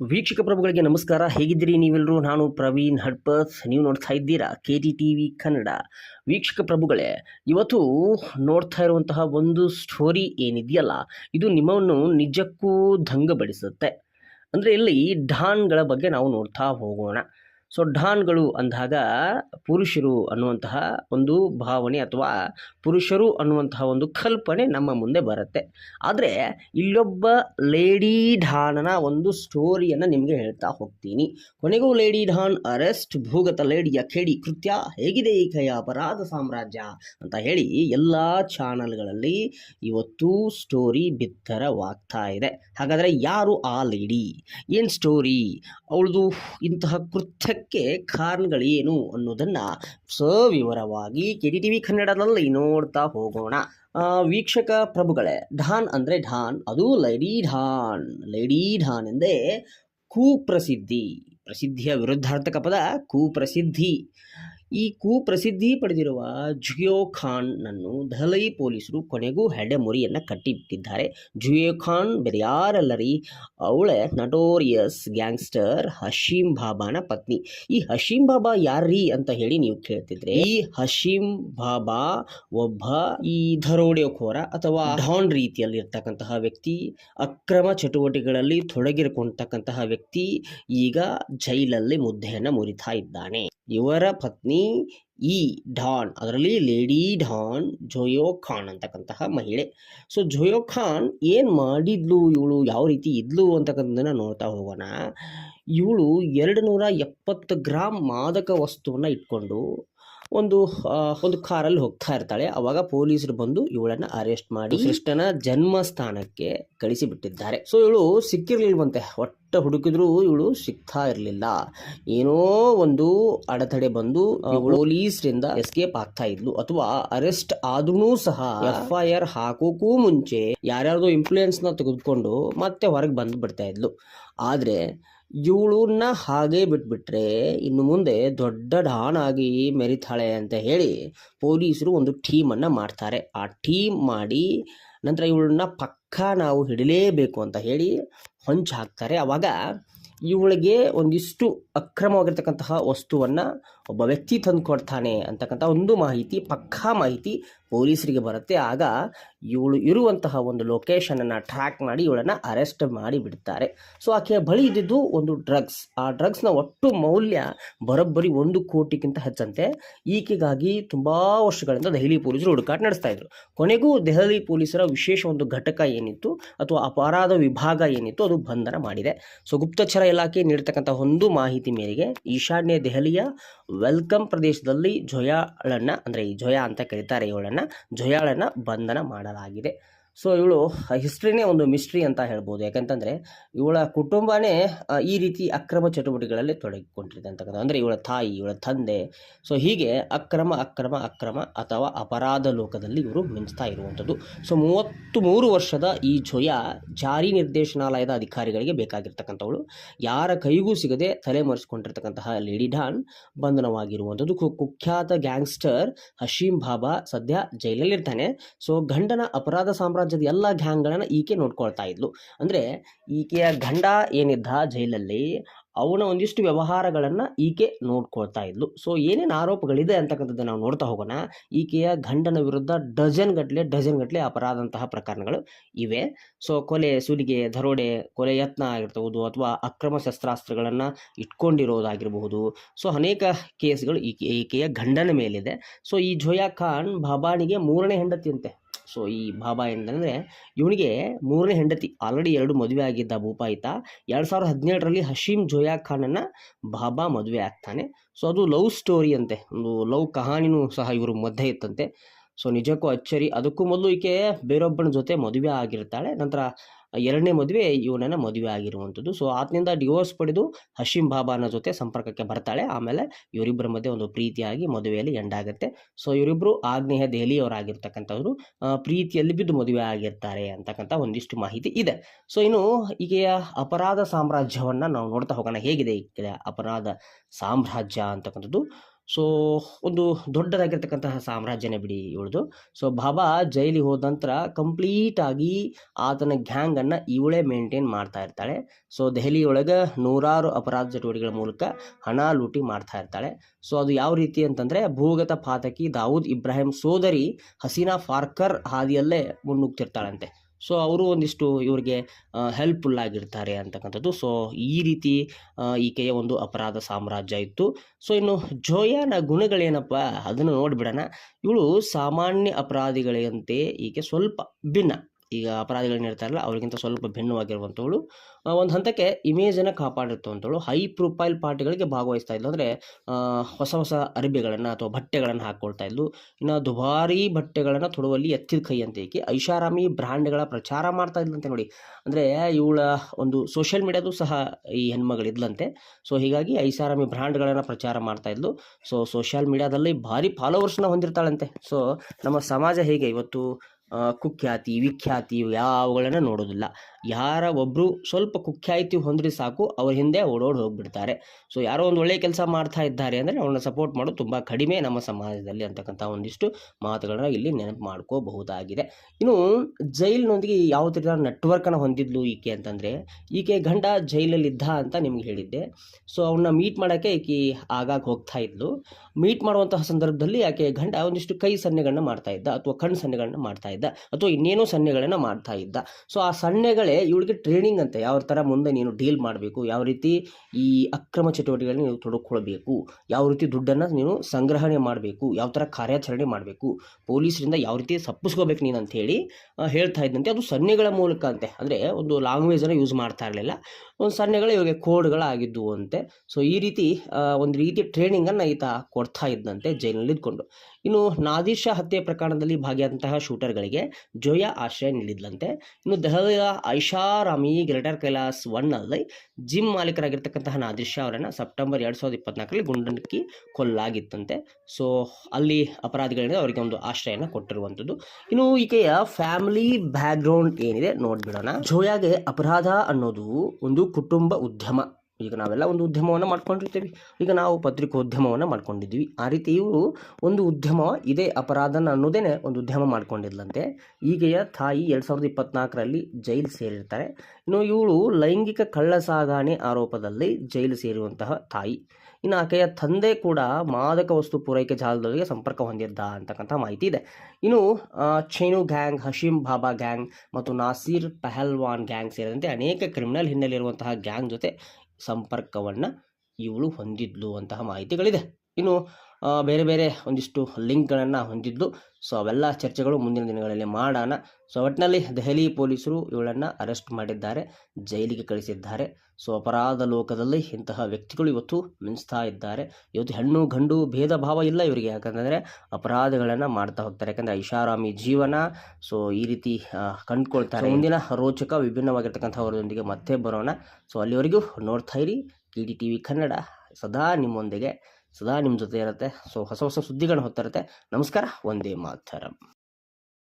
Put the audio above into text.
ವೀಕ್ಷಕ ಪ್ರಭುಗಳಿಗೆ ನಮಸ್ಕಾರ. ಹೇಗಿದ್ದೀರಿ ನೀವೆಲ್ಲರೂ? ನಾನು ಪ್ರವೀಣ್ ಹಡ್ಪತ್ ನೀವು ನೋಡ್ತಾ ಇದ್ದೀರಾ K T T V Kannada. ವೀಕ್ಷಕ ಪ್ರಭುಗಳೇ, ಇವತ್ತು ನೋಡ್ತಾ ಇರುವಂತಹ ಒಂದು ಸ್ಟೋರಿ ಏನಿದೆಯಲ್ಲ, ಇದು ನಿಮ್ಮನ್ನು ನಿಜಕ್ಕೂ ದಂಗಬಡಿಸುತ್ತೆ. ಅಂದರೆ ಇಲ್ಲಿ ಡಾನ್ಗಳ ಬಗ್ಗೆ ನಾವು ನೋಡ್ತಾ ಹೋಗೋಣ. ಸೊ ಡಾನ್ಗಳು ಅಂದಾಗ ಪುರುಷರು ಅನ್ನುವಂತಹ ಒಂದು ಭಾವನೆ ಅಥವಾ ಪುರುಷರು ಅನ್ನುವಂತಹ ಒಂದು ಕಲ್ಪನೆ ನಮ್ಮ ಮುಂದೆ ಬರುತ್ತೆ. ಆದರೆ ಇಲ್ಲೊಬ್ಬ ಲೇಡಿ ಢಾನನ ಒಂದು ಸ್ಟೋರಿಯನ್ನು ನಿಮಗೆ ಹೇಳ್ತಾ ಹೋಗ್ತೀನಿ. ಕೊನೆಗೂ ಲೇಡಿ ಡಾನ್ ಅರೆಸ್ಟ್, ಭೂಗತ ಲೇಡಿಯ ಖೇಡಿ ಕೃತ್ಯ ಹೇಗಿದೆ ಈ ಅಪರಾಧ ಸಾಮ್ರಾಜ್ಯ ಅಂತ ಹೇಳಿ ಎಲ್ಲ ಚಾನಲ್ಗಳಲ್ಲಿ ಇವತ್ತು ಸ್ಟೋರಿ ಬಿತ್ತರವಾಗ್ತಾ ಇದೆ. ಹಾಗಾದರೆ ಯಾರು ಆ ಲೇಡಿ? ಏನು ಸ್ಟೋರಿ? ಅವಳದು ಇಂತಹ ಕೃತ್ಯಕ್ಕೆ ಕಾರಣಗಳೇನು ಅನ್ನೋದನ್ನು ಸವಿವರವಾಗಿ ಕೆ ಟಿ ವಿ ಕನ್ನಡದಲ್ಲಿ ನೋಡ್ತಾ ಹೋಗೋಣ. ವೀಕ್ಷಕ ಪ್ರಭುಗಳೇ, ಢಾನ್ ಅಂದರೆ ಢಾನ್, ಅದು ಲೇಡಿ ಢಾನ್. ಲೇಡಿ ಢಾನ್ ಎಂದೇ ಕುಪ್ರಸಿದ್ಧಿ. ಪ್ರಸಿದ್ಧಿಯ ವಿರುದ್ಧಾರ್ಥಕ ಪದ ಕುಪ್ರಸಿದ್ಧಿ. ಈ ಕುಪ್ರಸಿದ್ಧಿ ಪಡೆದಿರುವ ಜುಯೋ ಖಾನ್ನನ್ನು ದಹಲೈ ಪೊಲೀಸರು ಕೊನೆಗೂ ಹೆಡೆಮುರಿಯನ್ನು ಕಟ್ಟಿಬಿಟ್ಟಿದ್ದಾರೆ. ಜುಯೋ ಖಾನ್ ಬೇರೆ ಯಾರಲ್ಲರಿ ಅವಳೆ ನಟೋರಿಯಸ್ ಗ್ಯಾಂಗ್ಸ್ಟರ್ ಹಶೀಂ ಬಾಬಾನ ಪತ್ನಿ. ಈ ಹಶೀಂ ಬಾಬಾ ಯಾರ್ರೀ ಅಂತ ಹೇಳಿ ನೀವು ಕೇಳ್ತಿದ್ರೆ, ಈ ಹಶೀಂ ಬಾಬಾ ಒಬ್ಬ ಈ ದರೋಡೆಕೋರ ಅಥವಾ ಡಾನ್ ರೀತಿಯಲ್ಲಿ ಇರ್ತಕ್ಕಂತಹ ವ್ಯಕ್ತಿ, ಅಕ್ರಮ ಚಟುವಟಿಕೆಗಳಲ್ಲಿ ತೊಡಗಿರಿಕೊಂಡಂತಹ ವ್ಯಕ್ತಿ, ಈಗ ಜೈಲಲ್ಲಿ ಮುದ್ದೆಯನ್ನು ಮುರಿತಾ ಇದ್ದಾನೆ. ಇವರ ಪತ್ನಿ ಈ ಡಾನ್ ಅದರಲ್ಲಿ ಲೇಡಿ ಡಾನ್ ಜೋಯೋ ಖಾನ್ ಅಂತಕ್ಕಂತಹ ಮಹಿಳೆ. ಸೊ ಜೋಯೋ ಖಾನ್ ಏನು ಮಾಡಿದ್ಲು ಇವಳು? ಯಾವ ರೀತಿ ಇದ್ಲು ಅಂತಕ್ಕಂಥದ್ದನ್ನು ನೋಡ್ತಾ ಹೋಗೋಣ. ಇವಳು ಎರಡು ನೂರ ಎಪ್ಪತ್ತು ಗ್ರಾಮ್ ಮಾದಕ ವಸ್ತುವನ್ನು ಇಟ್ಕೊಂಡು ಒಂದು ಒಂದು ಕಾರಲ್ಲಿ ಹೋಗ್ತಾ ಇರ್ತಾಳೆ. ಅವಾಗ ಪೊಲೀಸರು ಬಂದು ಇವಳನ್ನು ಅರೆಸ್ಟ್ ಮಾಡಿ ಕೃಷ್ಣನ ಜನ್ಮಸ್ಥಾನಕ್ಕೆ ಕಳಿಸಿಬಿಟ್ಟಿದ್ದಾರೆ. ಸೊ ಇವಳು ಸಿಕ್ಕಿರ್ಲಿಲ್ವಂತೆ ಒಟ್ಟ ಹುಡುಕಿದ್ರು ಇವಳು ಸಿಗ್ತಾ ಇರಲಿಲ್ಲ. ಏನೋ ಒಂದು ಅಡೆತಡೆ ಬಂದು ಪೊಲೀಸ್ ಪೊಲೀಸರಿಂದ ಎಸ್ಕೇಪ್ ಆಗ್ತಾ ಇದ್ಲು. ಅಥವಾ ಅರೆಸ್ಟ್ ಆದ್ರೂ ಸಹ ಎಫ್ ಐ ಆರ್ ಹಾಕೋಕ್ಕೂ ಮುಂಚೆ ಯಾರ್ಯಾರ್ದು ಇನ್ಫ್ಲೂಯೆನ್ಸ್ನ ತೆಗೆದುಕೊಂಡು ಮತ್ತೆ ಹೊರಗೆ ಬಂದು ಬಿಡ್ತಾ ಇದ್ಲು. ಆದ್ರೆ ಇವಳನ್ನ ಹಾಗೆ ಬಿಟ್ಬಿಟ್ರೆ ಇನ್ನು ಮುಂದೆ ದೊಡ್ಡ ಡಾನ್ ಆಗಿ ಮೆರಿತಾಳೆ ಅಂತ ಹೇಳಿ ಪೊಲೀಸರು ಒಂದು ಟೀಮನ್ನು ಮಾಡ್ತಾರೆ. ಆ ಟೀಮ್ ಮಾಡಿ ನಂತರ ಇವಳನ್ನ ಪಕ್ಕಾ ನಾವು ಹಿಡಲೇಬೇಕು ಅಂತ ಹೇಳಿ ಹೊಂಚು ಹಾಕ್ತಾರೆ. ಅವಾಗ ಇವಳಿಗೆ ಒಂದಿಷ್ಟು ಅಕ್ರಮವಾಗಿರ್ತಕ್ಕಂತಹ ವಸ್ತುವನ್ನು ಒಬ್ಬ ವ್ಯಕ್ತಿ ತಂದು ಕೊಡ್ತಾನೆ ಅಂತಕ್ಕಂಥ ಒಂದು ಮಾಹಿತಿ, ಪಕ್ಕಾ ಮಾಹಿತಿ ಪೊಲೀಸರಿಗೆ ಬರುತ್ತೆ. ಆಗ ಇವಳು ಇರುವಂತಹ ಒಂದು ಲೊಕೇಶನನ್ನು ಟ್ರ್ಯಾಕ್ ಮಾಡಿ ಇವಳನ್ನು ಅರೆಸ್ಟ್ ಮಾಡಿ ಬಿಡ್ತಾರೆ ಸೊ ಆಕೆಯ ಬಳಿ ಇದ್ದಿದ್ದು ಒಂದು ಡ್ರಗ್ಸ್ ಆ ಡ್ರಗ್ಸ್ನ ಒಟ್ಟು ಮೌಲ್ಯ ಬರೋಬ್ಬರಿ ಒಂದು ಕೋಟಿಗಿಂತ ಹೆಚ್ಚಂತೆ. ಈಕೆಗಾಗಿ ತುಂಬ ವರ್ಷಗಳಿಂದ ದೆಹಲಿ ಪೊಲೀಸರು ಹುಡುಕಾಟ ನಡೆಸ್ತಾ ಇದ್ರು. ಕೊನೆಗೂ ದೆಹಲಿ ಪೊಲೀಸರ ವಿಶೇಷ ಒಂದು ಘಟಕ ಏನಿತ್ತು ಅಥವಾ ಅಪರಾಧ ವಿಭಾಗ ಏನಿತ್ತು ಅದು ಬಂಧನ ಮಾಡಿದೆ. ಸೊ ಗುಪ್ತಚರ ಇಲಾಖೆ ನೀಡ್ತಕ್ಕಂಥ ಒಂದು ಮಾಹಿತಿ ಮೇರೆಗೆ ಈಶಾನ್ಯ ದೆಹಲಿಯ ವೆಲ್ಕಮ್ ಪ್ರದೇಶದಲ್ಲಿ ಜೊಯಾಳನ್ನು ಅಂದರೆ ಈ ಜೊಯಾ ಅಂತ ಕರೀತಾರೆ ಇವಳನ್ನು ಜೊಯಾಳನ್ನು ಬಂಧನ ಮಾಡಲಾಗಿದೆ. ಸೊ ಇವಳು ಹಿಸ್ಟ್ರಿನೇ ಒಂದು ಮಿಸ್ಟ್ರಿ ಅಂತ ಹೇಳ್ಬೋದು. ಯಾಕಂತಂದರೆ, ಇವಳ ಕುಟುಂಬನೇ ಈ ರೀತಿ ಅಕ್ರಮ ಚಟುವಟಿಕೆಗಳಲ್ಲಿ ತೊಡಗಿಕೊಂಡಿದೆ ಅಂತಕ್ಕಂಥ, ಅಂದರೆ ಇವಳ ತಾಯಿ, ಇವಳ ತಂದೆ. ಸೊ ಹೀಗೆ ಅಕ್ರಮ ಅಕ್ರಮ ಅಕ್ರಮ ಅಥವಾ ಅಪರಾಧ ಲೋಕದಲ್ಲಿ ಇವರು ಮಿಂಚ್ತಾ ಇರುವಂಥದ್ದು. ಸೊ ಮೂವತ್ತು ಮೂರು ವರ್ಷದ ಈ ಜೊಯ ಜಾರಿ ನಿರ್ದೇಶನಾಲಯದ ಅಧಿಕಾರಿಗಳಿಗೆ ಬೇಕಾಗಿರ್ತಕ್ಕಂಥವಳು. ಯಾರ ಕೈಗೂ ಸಿಗದೆ ತಲೆಮರೆಸಿಕೊಂಡಿರ್ತಕ್ಕಂತಹ ಲೇಡಿ ಡಾನ್ ಬಂಧನವಾಗಿರುವಂಥದ್ದು. ಕುಖ್ಯಾತ ಗ್ಯಾಂಗ್ಸ್ಟರ್ ಹಶೀಂ ಬಾಬಾ ಸದ್ಯ ಜೈಲಲ್ಲಿರ್ತಾನೆ. ಸೊ ಗಂಡನ ಅಪರಾಧ ಸಾಮ್ರಾಜ್ಯದ ಎಲ್ಲ ಗ್ಯಾಂಗ್ಗಳನ್ನು ಈಕೆ ನೋಡ್ಕೊಳ್ತಾ ಇದ್ಲು. ಅಂದರೆ ಈಕೆಯ ಗಂಡ ಏನಿದ್ದ ಜೈಲಲ್ಲಿ, ಅವನ ಒಂದಿಷ್ಟು ವ್ಯವಹಾರಗಳನ್ನು ಈಕೆ ನೋಡ್ಕೊಳ್ತಾ ಇದ್ಲು. ಸೊ ಏನೇನು ಆರೋಪಗಳಿದೆ ಅಂತಕ್ಕಂಥದ್ದು ನಾವು ನೋಡ್ತಾ ಹೋಗೋಣ. ಈಕೆಯ ಗಂಡನ ವಿರುದ್ಧ ಡಜನ್ ಗಟ್ಟಲೆ ಡಜನ್ ಗಟ್ಟಲೆ ಅಪರಾಧಂತಹ ಪ್ರಕರಣಗಳು ಇವೆ. ಸೊ ಕೊಲೆ ಸುಲಿಗೆ, ದರೋಡೆ, ಕೊಲೆ ಯತ್ನ ಆಗಿರ್ಬೋದು ಅಥವಾ ಅಕ್ರಮ ಶಸ್ತ್ರಾಸ್ತ್ರಗಳನ್ನು ಇಟ್ಕೊಂಡಿರೋದಾಗಿರಬಹುದು. ಸೊ ಅನೇಕ ಕೇಸ್ಗಳು ಈಕೆ, ಈಕೆಯ ಗಂಡನ ಮೇಲಿದೆ. ಸೊ ಈ ಜೊಯಾ ಖಾನ್ ಬಾಬಾನಿಗೆ ಮೂರನೇ ಹೆಂಡತಿ ಅಂತೆ ಸೊ ಈ ಬಾಬಾ ಏನಂದರೆ ಇವನಿಗೆ ಮೂರನೇ ಹೆಂಡತಿ ಆಲ್ರೆಡಿ ಎರಡು ಮದುವೆ ಆಗಿದ್ದ ಭೂಪಾಯಿತ ಎರಡು ಸಾವಿರದ ಹದಿನೇಳರಲ್ಲಿ ಹಶೀಮ್ ಜೊಯಾ ಖಾನನ್ನು ಬಾಬಾ ಮದುವೆ ಆಗ್ತಾನೆ. ಸೊ ಅದು ಲವ್ ಸ್ಟೋರಿ ಅಂತೆ. ಒಂದು ಲವ್ ಕಹಾನಿನೂ ಸಹ ಇವರು ಮಧ್ಯೆ ಇತ್ತಂತೆ. ಸೊ ನಿಜಕ್ಕೂ ಅಚ್ಚರಿ. ಅದಕ್ಕೂ ಮೊದಲು ಈಕೆ ಬೇರೊಬ್ಬನ ಜೊತೆ ಮದುವೆ ಆಗಿರ್ತಾಳೆ. ನಂತರ ಎರಡನೇ ಮದುವೆ ಇವನನ್ನು ಮದುವೆ ಆಗಿರುವಂಥದ್ದು. ಸೊ ಆತನಿಂದ ಡಿವೋರ್ಸ್ ಪಡೆದು ಹಶೀಂ ಬಾಬಾನ ಜೊತೆ ಸಂಪರ್ಕಕ್ಕೆ ಬರ್ತಾಳೆ. ಆಮೇಲೆ ಇವರಿಬ್ಬರ ಮಧ್ಯೆ ಒಂದು ಪ್ರೀತಿಯಾಗಿ ಮದುವೆಯಲ್ಲಿ ಎಂಡ್ ಆಗುತ್ತೆ. ಸೊ ಇವರಿಬ್ಬರು ಆಗ್ನೇಯ ದೆಹಲಿಯವರಾಗಿರ್ತಕ್ಕಂಥವ್ರು ಪ್ರೀತಿಯಲ್ಲಿ ಬಿದ್ದು ಮದುವೆ ಆಗಿರ್ತಾರೆ ಅಂತಕ್ಕಂಥ ಒಂದಿಷ್ಟು ಮಾಹಿತಿ ಇದೆ. ಸೊ ಇನ್ನು ಈಕೆಯ ಅಪರಾಧ ಸಾಮ್ರಾಜ್ಯವನ್ನು ನಾವು ನೋಡ್ತಾ ಹೋಗೋಣ. ಹೇಗಿದೆ ಈಕೆಯ ಅಪರಾಧ ಸಾಮ್ರಾಜ್ಯ ಅಂತಕ್ಕಂಥದ್ದು? ಸೊ ಒಂದು ದೊಡ್ಡದಾಗಿರ್ತಕ್ಕಂತಹ ಸಾಮ್ರಾಜ್ಯನೇ ಬಿಡಿ ಇವಳದು. ಸೊ ಬಾಬಾ ಜೈಲಿಗೆ ಹೋದ ನಂತರ ಕಂಪ್ಲೀಟಾಗಿ ಆತನ ಗ್ಯಾಂಗನ್ನು ಇವಳೇ ಮೇಂಟೈನ್ ಮಾಡ್ತಾ ಇರ್ತಾಳೆ. ಸೊ ದೆಹಲಿ ಒಳಗೆ ನೂರಾರು ಅಪರಾಧ ಚಟುವಟಿಕೆಗಳ ಮೂಲಕ ಹಣ ಲೂಟಿ ಮಾಡ್ತಾ ಇರ್ತಾಳೆ. ಸೊ ಅದು ಯಾವ ರೀತಿ ಅಂತಂದರೆ ಭೂಗತ ಪಾತಕಿ ದಾವೂದ್ ಇಬ್ರಾಹಿಂ ಸೋದರಿ ಹಸೀನಾ ಫಾರ್ಕರ್ ಹಾದಿಯಲ್ಲೇ ಮುನ್ನುಗ್ತಿರ್ತಾಳಂತೆ. ಸೊ ಅವರು ಒಂದಿಷ್ಟು ಇವ್ರಿಗೆ ಹೆಲ್ಪ್ಫುಲ್ ಆಗಿರ್ತಾರೆ ಅಂತಕ್ಕಂಥದ್ದು. ಸೊ ಈ ರೀತಿ ಈಕೆಯ ಒಂದು ಅಪರಾಧ ಸಾಮ್ರಾಜ್ಯ ಇತ್ತು. ಸೊ ಇನ್ನು ಜೋಯಾನ ಗುಣಗಳೇನಪ್ಪ, ಅದನ್ನು ನೋಡಿಬಿಡೋಣ. ಇವಳು ಸಾಮಾನ್ಯ ಅಪರಾಧಿಗಳಂತೆ, ಈಕೆ ಸ್ವಲ್ಪ ಭಿನ್ನ. ಈಗ ಅಪರಾಧಿಗಳನ್ನ ಇರ್ತಾರಲ್ಲ ಅವರಿಗಿಂತ ಸ್ವಲ್ಪ ಭಿನ್ನವಾಗಿರುವಂಥವಳು. ಒಂದು ಹಂತಕ್ಕೆ ಇಮೇಜನ್ನು ಕಾಪಾಡಿರ್ತವಂಥವಳು ಹೈ ಪ್ರೊಫೈಲ್ ಪಾರ್ಟಿಗಳಿಗೆ ಭಾಗವಹಿಸ್ತಾ ಇದ್ಲು. ಅಂದರೆ ಹೊಸ ಹೊಸ ಅರಬಿಗಳನ್ನು ಅಥವಾ ಬಟ್ಟೆಗಳನ್ನು ಹಾಕ್ಕೊಳ್ತಾ ಇದ್ಲು. ಇನ್ನು ದುಬಾರಿ ಬಟ್ಟೆಗಳನ್ನು ತೊಡುವಲ್ಲಿ ಎತ್ತಿದ ಕೈ ಅಂತ ಏಕೆ? ಐಷಾರಾಮಿ ಬ್ರ್ಯಾಂಡ್ಗಳ ಪ್ರಚಾರ ಮಾಡ್ತಾ ಇದ್ಲಂತೆ ನೋಡಿ. ಅಂದರೆ, ಇವಳ ಒಂದು ಸೋಷಿಯಲ್ ಮೀಡ್ಯಾದು ಸಹ ಈ ಹೆಣ್ಮಗಳಿದ್ಲಂತೆ ಸೊ ಹೀಗಾಗಿ ಐಷಾರಾಮಿ ಬ್ರ್ಯಾಂಡ್ಗಳನ್ನು ಪ್ರಚಾರ ಮಾಡ್ತಾ ಇದ್ಲು. ಸೊ ಸೋಷಿಯಲ್ ಮೀಡಿಯಾದಲ್ಲಿ ಭಾರಿ ಫಾಲೋವರ್ಸ್ನ ಹೊಂದಿರ್ತಾಳಂತೆ. ಸೊ ನಮ್ಮ ಸಮಾಜ ಹೇಗೆ ಇವತ್ತು ಕುಖ್ಯಾತಿ ವಿಖ್ಯಾತಿ ಯಾವುಗಳನ್ನ ನೋಡೋದಿಲ್ಲ. ಯಾರ ಒಬ್ಬರು ಸ್ವಲ್ಪ ಕುಖ್ಯಾತಿ ಹೊಂದ್ರಿ ಸಾಕು, ಅವ್ರ ಹಿಂದೆ ಓಡೋಡಿ ಹೋಗ್ಬಿಡ್ತಾರೆ. ಸೊ ಯಾರೋ ಒಂದು ಒಳ್ಳೆಯ ಕೆಲಸ ಮಾಡ್ತಾ ಇದ್ದಾರೆ ಅಂದರೆ ಅವ್ರನ್ನ ಸಪೋರ್ಟ್ ಮಾಡೋದು ತುಂಬ ಕಡಿಮೆ ನಮ್ಮ ಸಮಾಜದಲ್ಲಿ ಅಂತಕ್ಕಂಥ ಒಂದಿಷ್ಟು ಮಾತುಗಳನ್ನ ಇಲ್ಲಿ ನೆನಪು ಮಾಡ್ಕೋಬಹುದಾಗಿದೆ. ಇನ್ನು ಜೈಲಿನೊಂದಿಗೆ ಯಾವ ಥರ ನೆಟ್ವರ್ಕನ್ನು ಹೊಂದಿದ್ಲು ಈಕೆ ಅಂತಂದರೆ, ಈಕೆ ಗಂಡ ಜೈಲಲ್ಲಿದ್ದ ಅಂತ ನಿಮ್ಗೆ ಹೇಳಿದ್ದೆ. ಸೊ ಅವನ್ನ ಮೀಟ್ ಮಾಡೋಕ್ಕೆ ಈಕೆ ಆಗಾಗ ಹೋಗ್ತಾ ಇದ್ಲು. ಮೀಟ್ ಮಾಡುವಂತಹ ಸಂದರ್ಭದಲ್ಲಿ ಆಕೆ ಗಂಡ ಒಂದಿಷ್ಟು ಕೈ ಸನ್ನೆಗಳನ್ನ ಮಾಡ್ತಾ ಇದ್ದ, ಅಥವಾ ಕಣ್ಣು ಸನ್ನೆಗಳನ್ನ ಮಾಡ್ತಾ ಇದ್ದ, ಅಥವಾ ಇನ್ನೇನೋ ಸನ್ನೆಗಳನ್ನ ಮಾಡ್ತಾ ಇದ್ದ. ಸೊ ಆ ಸನ್ನೆಗಳೇ ಇವಳಿಗೆ ಟ್ರೈನಿಂಗ್ ಅಂತ. ಯಾವ ಥರ ಮುಂದೆ ನೀನು ಡೀಲ್ ಮಾಡಬೇಕು, ಯಾವ ರೀತಿ ಈ ಅಕ್ರಮ ಚಟುವಟಿಕೆಗಳನ್ನ ನೀವು ತೊಡಕೊಳ್ಬೇಕು, ಯಾವ ರೀತಿ ದುಡ್ಡನ್ನು ನೀನು ಸಂಗ್ರಹಣೆ ಮಾಡಬೇಕು, ಯಾವ ಥರ ಕಾರ್ಯಾಚರಣೆ ಮಾಡಬೇಕು, ಪೊಲೀಸರಿಂದ ಯಾವ ರೀತಿ ತಪ್ಪಿಸ್ಕೋಬೇಕು ನೀನು ಅಂಥೇಳಿ ಹೇಳ್ತಾ ಇದ್ದಂತೆ ಅದು ಸನ್ನೆಗಳ ಮೂಲಕ ಅಂತೆ. ಅಂದರೆ ಒಂದು ಲ್ಯಾಂಗ್ವೇಜನ್ನು ಯೂಸ್ ಮಾಡ್ತಾ ಇರಲಿಲ್ಲ. ಒಂದು ಸನ್ನೆಗಳು ಇವಾಗ ಕೋಡ್ಗಳಾಗಿದ್ದವು ಅಂತೆ. ಸೊ ಈ ರೀತಿ ಒಂದು ರೀತಿ ಟ್ರೈನಿಂಗನ್ನು ಈತ ಕೊಡ್ತಾ ಇದ್ದಂತೆ ಜೈಲಿನಲ್ಲಿ ಇದ್ಕೊಂಡು. ಇನ್ನು ನಾದಿರ್ ಹತ್ಯೆ ಪ್ರಕರಣದಲ್ಲಿ ಭಾಗಿಯಾದಂತಹ ಶೂಟರ್ಗಳಿಗೆ ಜೋಯಾ ಆಶ್ರಯ ನೀಡಿದ್ಲಂತೆ. ಇನ್ನು ದೆಹಲಿಯ ಐಷಾರಾಮಿ ಗ್ರೇಟರ್ ಕೈಲಾಸ್ ಒನ್ ಅಲ್ಲಿ ಜಿಮ್ ಮಾಲೀಕರಾಗಿರ್ತಕ್ಕಂತಹ ನಾದೀರ್ ಅವರನ್ನು ಸೆಪ್ಟೆಂಬರ್ ಎರಡು ಸಾವಿರದ ಇಪ್ಪತ್ನಾಲ್ಕರಲ್ಲಿ ಗುಂಡಕ್ಕಿ ಕೊಲ್ಲಾಗಿತ್ತಂತೆ. ಸೊ ಅಲ್ಲಿ ಅಪರಾಧಿಗಳಿಂದ ಅವರಿಗೆ ಒಂದು ಆಶ್ರಯನ ಕೊಟ್ಟಿರುವಂಥದ್ದು. ಇನ್ನು ಈಕೆಯ ಫ್ಯಾಮಿಲಿ ಬ್ಯಾಕ್ಗ್ರೌಂಡ್ ಏನಿದೆ ನೋಡ್ಬಿಡೋಣ. ಜೋಯಾಗೆ ಅಪರಾಧ ಅನ್ನೋದು ಒಂದು ಕುಟುಂಬ ಉದ್ಯಮ. ಈಗ ನಾವೆಲ್ಲ ಒಂದು ಉದ್ಯಮವನ್ನು ಮಾಡ್ಕೊಂಡಿರ್ತೀವಿ. ಈಗ ನಾವು ಪತ್ರಿಕೋದ್ಯಮವನ್ನು ಮಾಡ್ಕೊಂಡಿದ್ವಿ ಆ ರೀತಿ ಇವರು ಒಂದು ಉದ್ಯಮ ಇದೇ ಅಪರಾಧನ ಅನ್ನೋದೇ ಒಂದು ಉದ್ಯಮ ಮಾಡ್ಕೊಂಡಿದ್ಲಂತೆ. ಈಗೆಯ ತಾಯಿ ಎರಡು ಸಾವಿರದ ಇಪ್ಪತ್ನಾಲ್ಕರಲ್ಲಿ ಜೈಲು ಸೇರಿರ್ತಾರೆ. ಇನ್ನು ಇವಳು ಲೈಂಗಿಕ ಕಳ್ಳ ಸಾಗಾಣೆ ಆರೋಪದಲ್ಲಿ ಜೈಲು ಸೇರುವಂತಹ ತಾಯಿ. ಇನ್ನು ಆಕೆಯ ತಂದೆ ಕೂಡ ಮಾದಕ ವಸ್ತು ಪೂರೈಕೆ ಜಾಲದೊಳಗೆ ಸಂಪರ್ಕ ಹೊಂದಿದ್ದ ಅಂತಕ್ಕಂಥ ಮಾಹಿತಿ ಇದೆ. ಇನ್ನು ಚೇನು ಚೈನು ಗ್ಯಾಂಗ್, ಹಶೀಂ ಬಾಬಾ ಗ್ಯಾಂಗ್ ಮತ್ತು ನಾಸೀರ್ ಪೆಹಲ್ವಾನ್ ಗ್ಯಾಂಗ್ ಸೇರಿದಂತೆ ಅನೇಕ ಕ್ರಿಮಿನಲ್ ಹಿನ್ನೆಲೆ ಇರುವಂತಹ ಗ್ಯಾಂಗ್ ಜೊತೆ ಸಂಪರ್ಕವನ್ನು ಇವಳು ಹೊಂದಿದ್ಲು ಅಂತಹ ಮಾಹಿತಿಗಳಿದೆ. ಇನ್ನು ಬೇರೆ ಬೇರೆ ಒಂದಿಷ್ಟು ಲಿಂಕ್ಗಳನ್ನು ಹೊಂದಿದ್ದು. ಸೊ ಅವೆಲ್ಲ ಚರ್ಚೆಗಳು ಮುಂದಿನ ದಿನಗಳಲ್ಲಿ ಮಾಡೋಣ. ಸೊ ಒಟ್ಟಿನಲ್ಲಿ ದೆಹಲಿ ಪೊಲೀಸರು ಇವಳನ್ನು ಅರೆಸ್ಟ್ ಮಾಡಿದ್ದಾರೆ ಜೈಲಿಗೆ ಕಳಿಸಿದ್ದಾರೆ. ಸೊ ಅಪರಾಧ ಲೋಕದಲ್ಲಿ ಇಂತಹ ವ್ಯಕ್ತಿಗಳು ಇವತ್ತು ಮಿಂಚ್ತಾ ಇದ್ದಾರೆ. ಇವತ್ತು ಹೆಣ್ಣು ಗಂಡು ಭೇದ ಭಾವ ಇಲ್ಲ ಇವರಿಗೆ. ಯಾಕಂತಂದರೆ ಅಪರಾಧಗಳನ್ನು ಮಾಡ್ತಾ ಹೋಗ್ತಾರೆ. ಯಾಕಂದರೆ ಐಷಾರಾಮಿ ಜೀವನ ಸೊ ಈ ರೀತಿ ಕಂಡುಕೊಳ್ತಾರೆ. ಮುಂದಿನ ರೋಚಕ ವಿಭಿನ್ನವಾಗಿರ್ತಕ್ಕಂಥ ಅವರೊಂದಿಗೆ ಮತ್ತೆ ಬರೋಣ. ಸೊ ಅಲ್ಲಿವರೆಗೂ ನೋಡ್ತಾ ಇರಿ. K D T V Kannada ಸದಾ ನಿಮ್ಮೊಂದಿಗೆ. ಸದಾ ನಿಮ್ಮ ಜೊತೆ ಇರುತ್ತೆ. ಸೊ ಹೊಸ ಹೊಸ ಸುದ್ದಿಗಳನ್ನ ಹೊತ್ತಿರುತ್ತೆ ನಮಸ್ಕಾರ ಒಂದೇ ಮಾತರಂ.